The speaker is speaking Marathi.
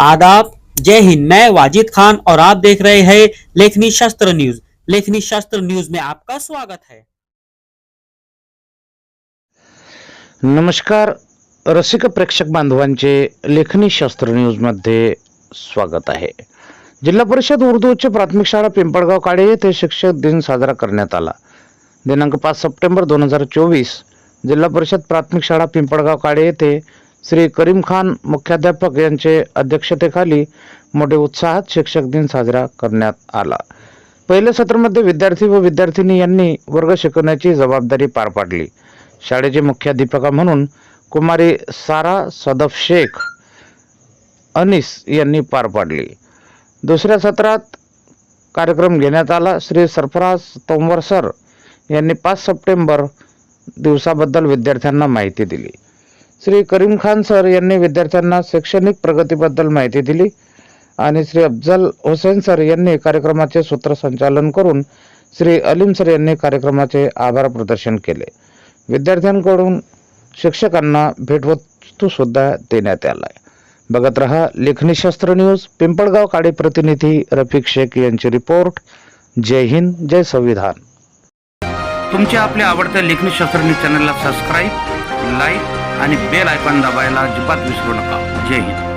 आदाब। जय हिंद, मैं वाजिद खान और आप देख रहे हैं लेखनी शास्त्र न्यूज़। लेखनी शास्त्र न्यूज़ में आपका स्वागत है। नमस्कार, रसिक प्रेक्षक बांधवांचे लेखनी शास्त्र न्यूजमध्ये स्वागत आहे. जिल्हा परिषद उर्दू उच्च प्राथमिक शाळा पिंपळगाव काळे येथे शिक्षक दिन साजरा करण्यात आला. दिनांक पाच सप्टेंबर दोन हज़ार चोवीस, जिल्हा परिषद प्राथमिक शाळा पिंपळगाव काळे येथे श्री करीम खान मुख्याध्यापक यांचे अध्यक्षतेखाली मोठे उत्साहात शिक्षक दिन साजरा करण्यात आला. पहिल्या सत्रामध्ये विद्यार्थी व विद्यार्थिनी यांनी वर्ग शिकवण्याची जबाबदारी पार पाडली. शाळेचे मुख्याध्यापिका म्हणून कुमारी सारा सदफ शेख अनिस यांनी पार पाडली. दुसऱ्या सत्रात कार्यक्रम घेण्यात आला. श्री सरफराज तोंवर सर यांनी पाच सप्टेंबर दिवसाबद्दल विद्यार्थ्यांना माहिती दिली. श्री करीम खान सर यांनी विद्यार्थ्यांना शैक्षणिक प्रगतीबद्दल माहिती दिली आणि श्री अफजल हुसेन सर यांनी कार्यक्रमाचे सूत्रसंचालन करून श्री अलीम सर यांनी कार्यक्रमाचे आभार प्रदर्शन केले. विद्यार्थ्यांकडून शिक्षकांना भेटवस्तू सुद्धा देण्यात आलाय. बघत रहा लेखनी शास्त्र न्यूज पिंपळगाव काळे प्रतिनिधी रफिक शेख यांची रिपोर्ट जय हिंद जय संविधान. तुमच्या आपल्या आवडत्या लेखनी शास्त्र न्यूज चॅनलला सबस्क्राईब लाईक आणि बेल आयकॉन दाबायला अजिबात विसरू नका. जय हिंद.